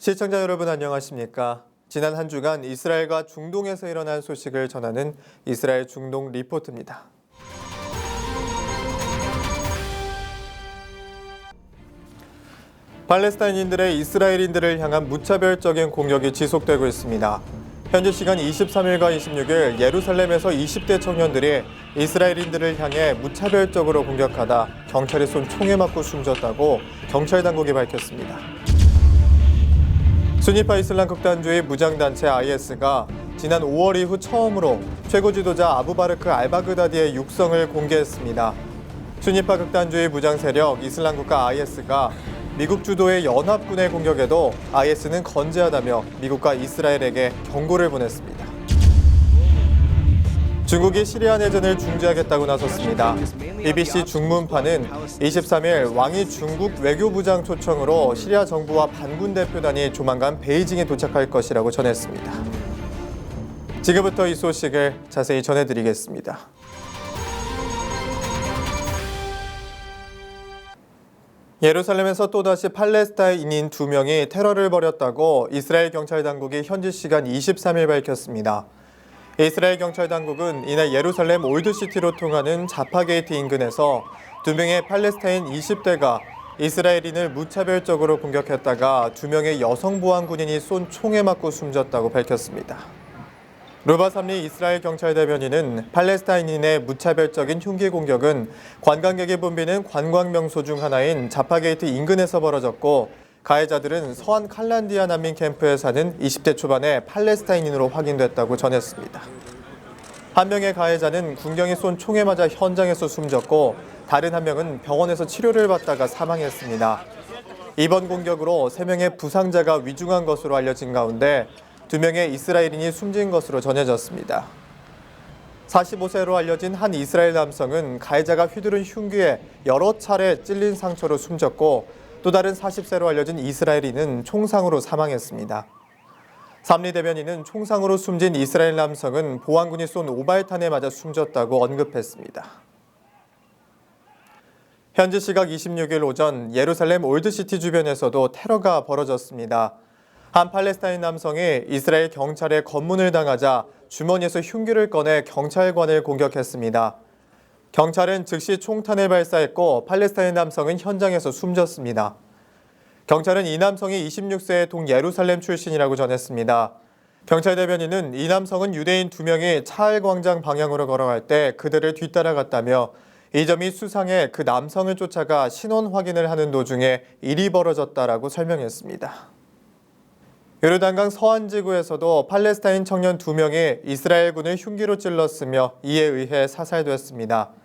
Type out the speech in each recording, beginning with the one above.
시청자 여러분 안녕하십니까? 지난 한 주간 이스라엘과 중동에서 일어난 소식을 전하는 이스라엘 중동 리포트입니다. 팔레스타인인들의 이스라엘인들을 향한 무차별적인 공격이 지속되고 있습니다. 현지 시간 23일과 26일 예루살렘에서 20대 청년들이 이스라엘인들을 향해 무차별적으로 공격하다 경찰이 쏜 총에 맞고 숨졌다고 경찰 당국이 밝혔습니다. 수니파 이슬람 극단주의 무장단체 IS가 지난 5월 이후 처음으로 최고 지도자 아부바르크 알바그다디의 육성을 공개했습니다. 수니파 극단주의 무장 세력 이슬람 국가 IS가 미국 주도의 연합군의 공격에도 IS는 건재하다며 미국과 이스라엘에게 경고를 보냈습니다. 중국이 시리아 내전을 중지하겠다고 나섰습니다. BBC 중문파는 23일 왕이 중국 외교부장 초청으로 시리아 정부와 반군 대표단이 조만간 베이징에 도착할 것이라고 전했습니다. 지금부터 이 소식을 자세히 전해드리겠습니다. 예루살렘에서 또다시 팔레스타인인 두 명이 테러를 벌였다고 이스라엘 경찰 당국이 현지 시간 23일 밝혔습니다. 이스라엘 경찰 당국은 이날 예루살렘 올드시티로 통하는 자파 게이트 인근에서 두 명의 팔레스타인 20대가 이스라엘인을 무차별적으로 공격했다가 두 명의 여성 보안 군인이 쏜 총에 맞고 숨졌다고 밝혔습니다. 루바 삼리 이스라엘 경찰 대변인은 팔레스타인인의 무차별적인 흉기 공격은 관광객이 붐비는 관광 명소 중 하나인 자파게이트 인근에서 벌어졌고 가해자들은 서한 칼란디아 난민 캠프에 사는 20대 초반의 팔레스타인인으로 확인됐다고 전했습니다. 한 명의 가해자는 군경이 쏜 총에 맞아 현장에서 숨졌고 다른 한 명은 병원에서 치료를 받다가 사망했습니다. 이번 공격으로 3명의 부상자가 위중한 것으로 알려진 가운데 2명의 이스라엘인이 숨진 것으로 전해졌습니다. 45세로 알려진 한 이스라엘 남성은 가해자가 휘두른 흉기에 여러 차례 찔린 상처로 숨졌고 또 다른 40세로 알려진 이스라엘인은 총상으로 사망했습니다. 삼리 대변인은 총상으로 숨진 이스라엘 남성은 보안군이 쏜 오발탄에 맞아 숨졌다고 언급했습니다. 현지 시각 26일 오전 예루살렘 올드시티 주변에서도 테러가 벌어졌습니다. 한 팔레스타인 남성이 이스라엘 경찰의 검문을 당하자 주머니에서 흉기를 꺼내 경찰관을 공격했습니다. 경찰은 즉시 총탄을 발사했고 팔레스타인 남성은 현장에서 숨졌습니다. 경찰은 이 남성이 26세의 동예루살렘 출신이라고 전했습니다. 경찰 대변인은 이 남성은 유대인 두 명이 차알 광장 방향으로 걸어갈 때 그들을 뒤따라갔다며 이 점이 수상해 그 남성을 쫓아가 신원 확인을 하는 도중에 일이 벌어졌다라고 설명했습니다. 요르단강 서안 지구에서도 팔레스타인 청년 두 명이 이스라엘군을 흉기로 찔렀으며 이에 의해 사살됐습니다.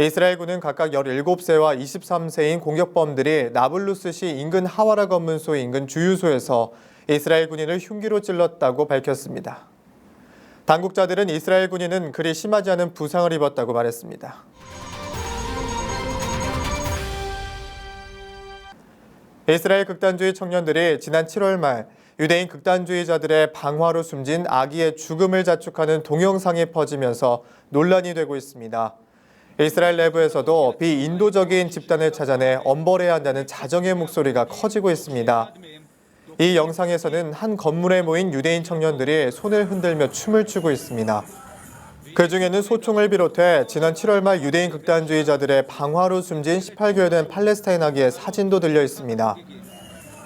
이스라엘군은 각각 17세와 23세인 공격범들이 나블루스시 인근 하와라 검문소 인근 주유소에서 이스라엘 군인을 흉기로 찔렀다고 밝혔습니다. 당국자들은 이스라엘 군인은 그리 심하지 않은 부상을 입었다고 말했습니다. 이스라엘 극단주의 청년들이 지난 7월 말 유대인 극단주의자들의 방화로 숨진 아기의 죽음을 자축하는 동영상이 퍼지면서 논란이 되고 있습니다. 이스라엘 내부에서도 비인도적인 집단을 찾아내 엄벌해야 한다는 자정의 목소리가 커지고 있습니다. 이 영상에서는 한 건물에 모인 유대인 청년들이 손을 흔들며 춤을 추고 있습니다. 그 중에는 소총을 비롯해 지난 7월 말 유대인 극단주의자들의 방화로 숨진 18개월 된 팔레스타인 아기의 사진도 들려 있습니다.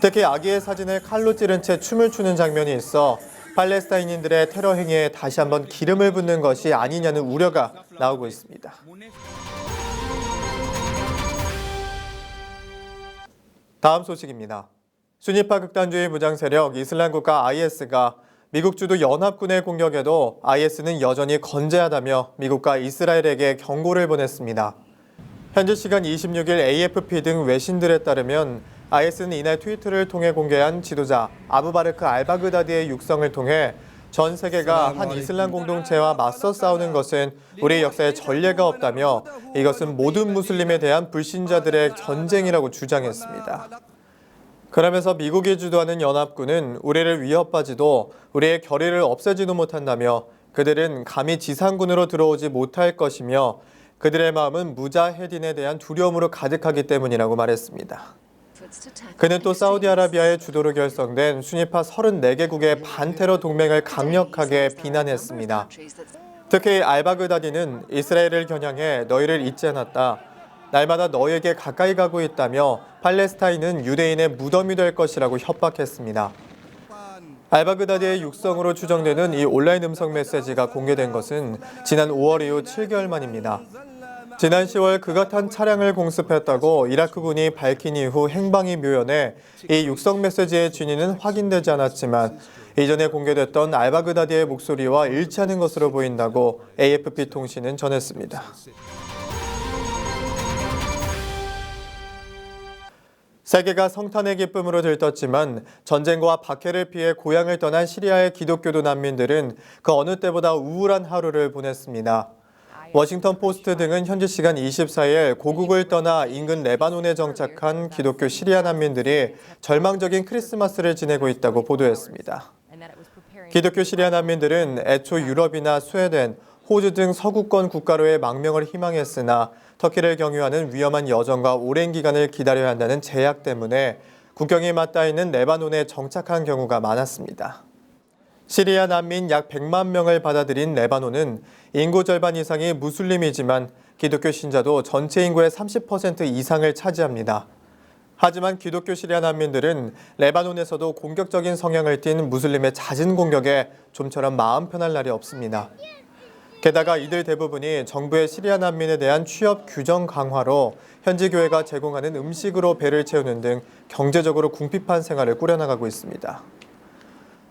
특히 아기의 사진을 칼로 찌른 채 춤을 추는 장면이 있어 팔레스타인인들의 테러 행위에 다시 한번 기름을 붓는 것이 아니냐는 우려가 나오고 있습니다. 다음 소식입니다. 순위파 극단주의 무장 세력 이슬람 국가 IS가 미국 주도 연합군의 공격에도 IS는 여전히 건재하다며 미국과 이스라엘에게 경고를 보냈습니다. 현지 시간 26일 AFP 등 외신들에 따르면 IS는 이날 트위터를 통해 공개한 지도자 아부바르크 알바그다디의 육성을 통해 전 세계가 한 이슬람 공동체와 맞서 싸우는 것은 우리 역사에 전례가 없다며 이것은 모든 무슬림에 대한 불신자들의 전쟁이라고 주장했습니다. 그러면서 미국이 주도하는 연합군은 우리를 위협하지도 우리의 결의를 없애지도 못한다며 그들은 감히 지상군으로 들어오지 못할 것이며 그들의 마음은 무자헤딘에 대한 두려움으로 가득하기 때문이라고 말했습니다. 그는 또 사우디아라비아의 주도로 결성된 순위파 34개국의 반테러 동맹을 강력하게 비난했습니다. 특히 알바그다디는 이스라엘을 겨냥해 너희를 잊지 않았다. 날마다 너에게 가까이 가고 있다며 팔레스타인은 유대인의 무덤이 될 것이라고 협박했습니다. 알바그다디의 육성으로 추정되는 이 온라인 음성 메시지가 공개된 것은 지난 5월 이후 7개월 만입니다. 지난 10월 그가 탄 차량을 공습했다고 이라크군이 밝힌 이후 행방이 묘연해 이 육성 메시지의 진위는 확인되지 않았지만 이전에 공개됐던 알바그다디의 목소리와 일치하는 것으로 보인다고 AFP 통신은 전했습니다. 세계가 성탄의 기쁨으로 들떴지만 전쟁과 박해를 피해 고향을 떠난 시리아의 기독교도 난민들은 그 어느 때보다 우울한 하루를 보냈습니다. 워싱턴 포스트 등은 현지 시간 24일 고국을 떠나 인근 레바논에 정착한 기독교 시리아 난민들이 절망적인 크리스마스를 지내고 있다고 보도했습니다. 기독교 시리아 난민들은 애초 유럽이나 스웨덴, 호주 등 서구권 국가로의 망명을 희망했으나 터키를 경유하는 위험한 여정과 오랜 기간을 기다려야 한다는 제약 때문에 국경이 맞닿아 있는 레바논에 정착한 경우가 많았습니다. 시리아 난민 약 100만 명을 받아들인 레바논은 인구 절반 이상이 무슬림이지만 기독교 신자도 전체 인구의 30% 이상을 차지합니다. 하지만 기독교 시리아 난민들은 레바논에서도 공격적인 성향을 띤 무슬림의 잦은 공격에 좀처럼 마음 편할 날이 없습니다. 게다가 이들 대부분이 정부의 시리아 난민에 대한 취업 규정 강화로 현지 교회가 제공하는 음식으로 배를 채우는 등 경제적으로 궁핍한 생활을 꾸려나가고 있습니다.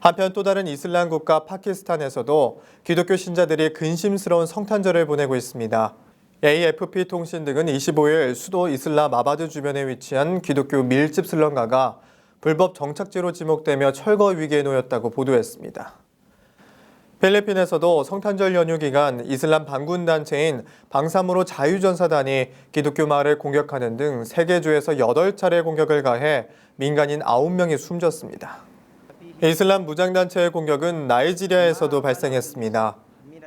한편 또 다른 이슬람 국가 파키스탄에서도 기독교 신자들이 근심스러운 성탄절을 보내고 있습니다. AFP 통신 등은 25일 수도 이슬람 아바드 주변에 위치한 기독교 밀집 슬럼가가 불법 정착지로 지목되며 철거 위기에 놓였다고 보도했습니다. 필리핀에서도 성탄절 연휴 기간 이슬람 반군 단체인 방사무로 자유전사단이 기독교 마을을 공격하는 등 세계주에서 8차례 공격을 가해 민간인 9명이 숨졌습니다. 이슬람 무장단체의 공격은 나이지리아에서도 발생했습니다.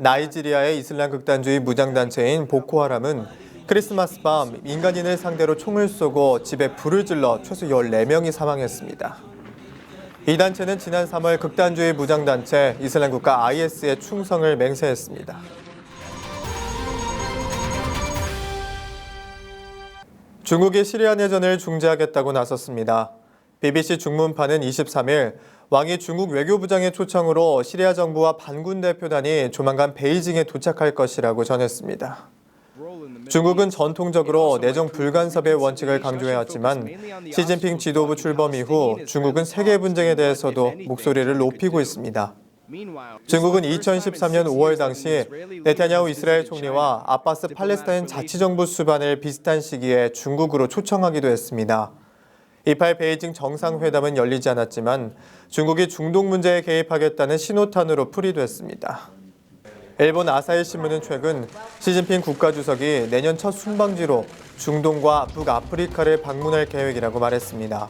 나이지리아의 이슬람 극단주의 무장단체인 보코하람은 크리스마스 밤 민간인을 상대로 총을 쏘고 집에 불을 질러 최소 14명이 사망했습니다. 이 단체는 지난 3월 극단주의 무장단체 이슬람 국가 IS의 충성을 맹세했습니다. 중국이 시리아 내전을 중재하겠다고 나섰습니다. BBC 중문파는 23일 왕이 중국 외교부장의 초청으로 시리아 정부와 반군 대표단이 조만간 베이징에 도착할 것이라고 전했습니다. 중국은 전통적으로 내정 불간섭의 원칙을 강조해왔지만 시진핑 지도부 출범 이후 중국은 세계 분쟁에 대해서도 목소리를 높이고 있습니다. 중국은 2013년 5월 당시 네타냐후 이스라엘 총리와 아바스 팔레스타인 자치정부 수반을 비슷한 시기에 중국으로 초청하기도 했습니다. 이팔 베이징 정상회담은 열리지 않았지만 중국이 중동 문제에 개입하겠다는 신호탄으로 풀이됐습니다. 일본 아사히 신문은 최근 시진핑 국가주석이 내년 첫 순방지로 중동과 북아프리카를 방문할 계획이라고 말했습니다.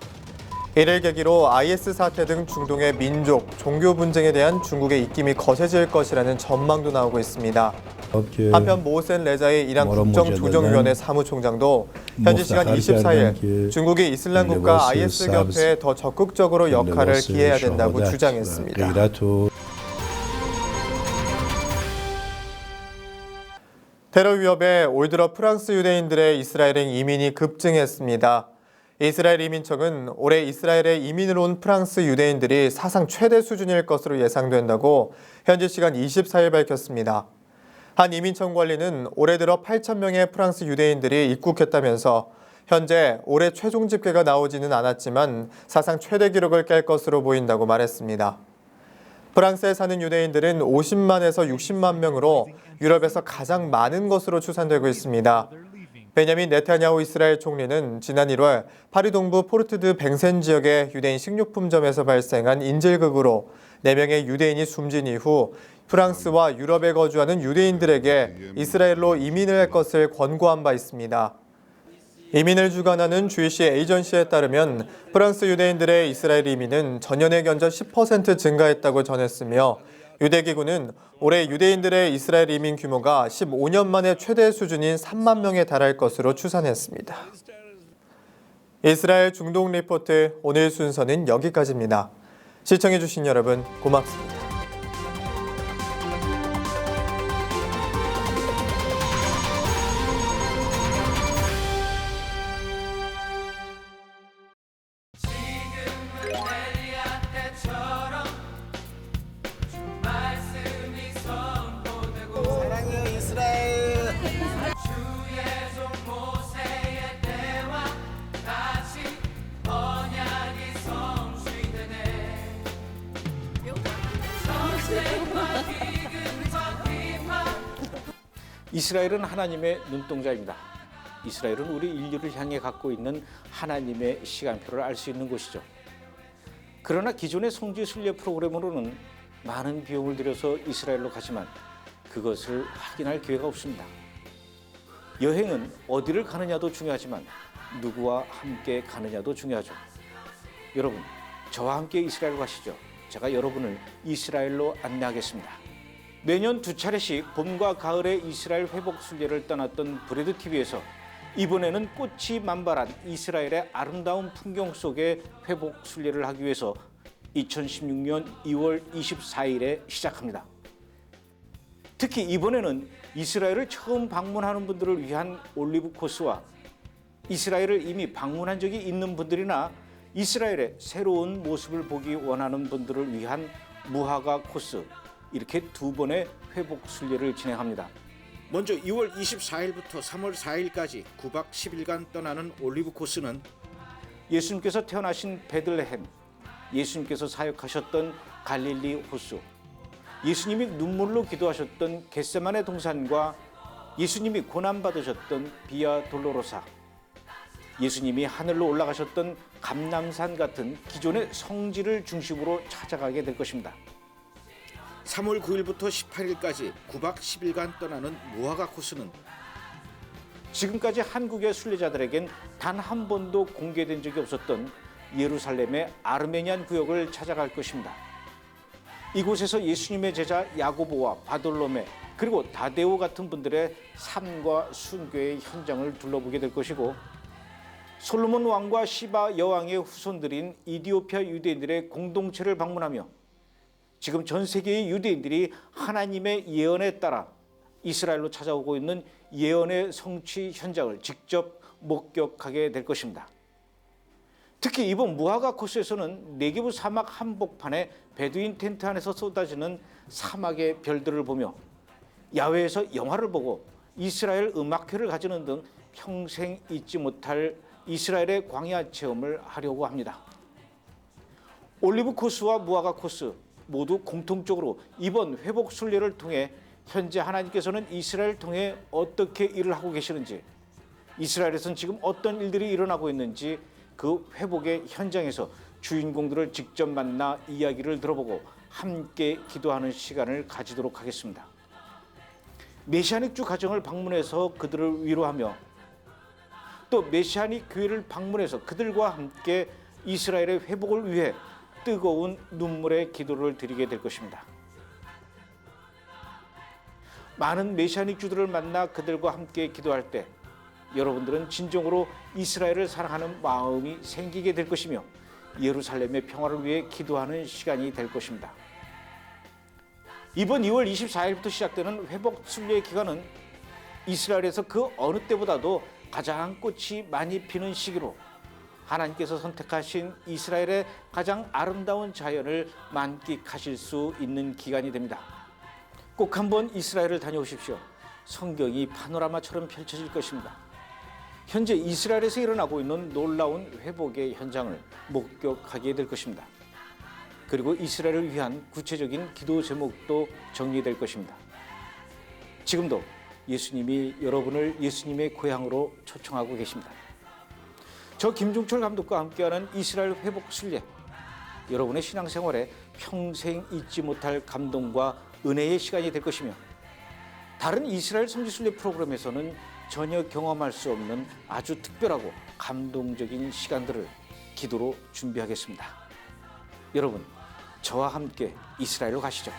이를 계기로 IS 사태 등 중동의 민족, 종교 분쟁에 대한 중국의 입김이 거세질 것이라는 전망도 나오고 있습니다. 한편 모센 레자의 이란 국정조정위원회 사무총장도 현지 시간 24일 중국이 이슬람 국가 IS 곁에 더 적극적으로 역할을 기해야 된다고 주장했습니다. 테러 위협에 올 들어 프랑스 유대인들의 이스라엘 행 이민이 급증했습니다. 이스라엘 이민청은 올해 이스라엘에 이민을 온 프랑스 유대인들이 사상 최대 수준일 것으로 예상된다고 현지 시간 24일 밝혔습니다. 한 이민청 관리는 올해 들어 8천 명의 프랑스 유대인들이 입국했다면서 현재 올해 최종 집계가 나오지는 않았지만 사상 최대 기록을 깰 것으로 보인다고 말했습니다. 프랑스에 사는 유대인들은 50만에서 60만 명으로 유럽에서 가장 많은 것으로 추산되고 있습니다. 베냐민 네타냐후 이스라엘 총리는 지난 1월 파리 동부 포르트드 뱅센 지역의 유대인 식료품점에서 발생한 인질극으로 4명의 유대인이 숨진 이후 프랑스와 유럽에 거주하는 유대인들에게 이스라엘로 이민을 할 것을 권고한 바 있습니다. 이민을 주관하는 주이시 에이전시에 따르면 프랑스 유대인들의 이스라엘 이민은 전년에 견적 10% 증가했다고 전했으며 유대기구는 올해 유대인들의 이스라엘 이민 규모가 15년 만에 최대 수준인 3만 명에 달할 것으로 추산했습니다. 이스라엘 중동 리포트 오늘 순서는 여기까지입니다. 시청해주신 여러분 고맙습니다. 이스라엘은 하나님의 눈동자입니다. 이스라엘은 우리 인류를 향해 갖고 있는 하나님의 시간표를 알 수 있는 곳이죠. 그러나 기존의 성지 순례 프로그램으로는 많은 비용을 들여서 이스라엘로 가지만 그것을 확인할 기회가 없습니다. 여행은 어디를 가느냐도 중요하지만 누구와 함께 가느냐도 중요하죠. 여러분, 저와 함께 이스라엘 가시죠. 제가 여러분을 이스라엘로 안내하겠습니다. 매년 두 차례씩 봄과 가을에 이스라엘 회복 순례를 떠났던 브레드 TV에서 이번에는 꽃이 만발한 이스라엘의 아름다운 풍경 속에 회복 순례를 하기 위해서 2016년 2월 24일에 시작합니다. 특히 이번에는 이스라엘을 처음 방문하는 분들을 위한 올리브 코스와 이스라엘을 이미 방문한 적이 있는 분들이나 이스라엘의 새로운 모습을 보기 원하는 분들을 위한 무화과 코스 이렇게 두 번의 회복 순례를 진행합니다. 먼저 2월 24일부터 3월 4일까지 9박 10일간 떠나는 올리브 코스는 예수님께서 태어나신 베들레헴, 예수님께서 사역하셨던 갈릴리 호수, 예수님이 눈물로 기도하셨던 겟세만의 동산과 예수님이 고난 받으셨던 비아 돌로로사, 예수님이 하늘로 올라가셨던 감남산 같은 기존의 성지를 중심으로 찾아가게 될 것입니다. 3월 9일부터 18일까지 9박 10일간 떠나는 무화과 코스는 지금까지 한국의 순례자들에겐 단 한 번도 공개된 적이 없었던 예루살렘의 아르메니안 구역을 찾아갈 것입니다. 이곳에서 예수님의 제자 야고보와 바돌로메 그리고 다데오 같은 분들의 삶과 순교의 현장을 둘러보게 될 것이고 솔로몬 왕과 시바 여왕의 후손들인 이디오피아 유대인들의 공동체를 방문하며 지금 전 세계의 유대인들이 하나님의 예언에 따라 이스라엘로 찾아오고 있는 예언의 성취 현장을 직접 목격하게 될 것입니다. 특히 이번 무화과 코스에서는 네게브 사막 한복판에 베두인 텐트 안에서 쏟아지는 사막의 별들을 보며 야외에서 영화를 보고 이스라엘 음악회를 가지는 등 평생 잊지 못할 이스라엘의 광야 체험을 하려고 합니다. 올리브 코스와 무화과 코스 모두 공통적으로 이번 회복 순례를 통해 현재 하나님께서는 이스라엘을 통해 어떻게 일을 하고 계시는지 이스라엘에서는 지금 어떤 일들이 일어나고 있는지 그 회복의 현장에서 주인공들을 직접 만나 이야기를 들어보고 함께 기도하는 시간을 가지도록 하겠습니다. 메시아닉 주 가정을 방문해서 그들을 위로하며 또 메시아닉 교회를 방문해서 그들과 함께 이스라엘의 회복을 위해 뜨거운 눈물의 기도를 드리게 될 것입니다. 많은 메시아닉 주들을 만나 그들과 함께 기도할 때 여러분들은 진정으로 이스라엘을 사랑하는 마음이 생기게 될 것이며 예루살렘의 평화를 위해 기도하는 시간이 될 것입니다. 이번 2월 24일부터 시작되는 회복 순례 기간은 이스라엘에서 그 어느 때보다도 가장 꽃이 많이 피는 시기로 하나님께서 선택하신 이스라엘의 가장 아름다운 자연을 만끽하실 수 있는 기간이 됩니다. 꼭 한번 이스라엘을 다녀오십시오. 성경이 파노라마처럼 펼쳐질 것입니다. 현재 이스라엘에서 일어나고 있는 놀라운 회복의 현장을 목격하게 될 것입니다. 그리고 이스라엘을 위한 구체적인 기도 제목도 정리될 것입니다. 지금도 예수님이 여러분을 예수님의 고향으로 초청하고 계십니다. 저 김종철 감독과 함께하는 이스라엘 회복 순례 여러분의 신앙생활에 평생 잊지 못할 감동과 은혜의 시간이 될 것이며 다른 이스라엘 성지 순례 프로그램에서는 전혀 경험할 수 없는 아주 특별하고 감동적인 시간들을 기도로 준비하겠습니다. 여러분 저와 함께 이스라엘로 가시죠.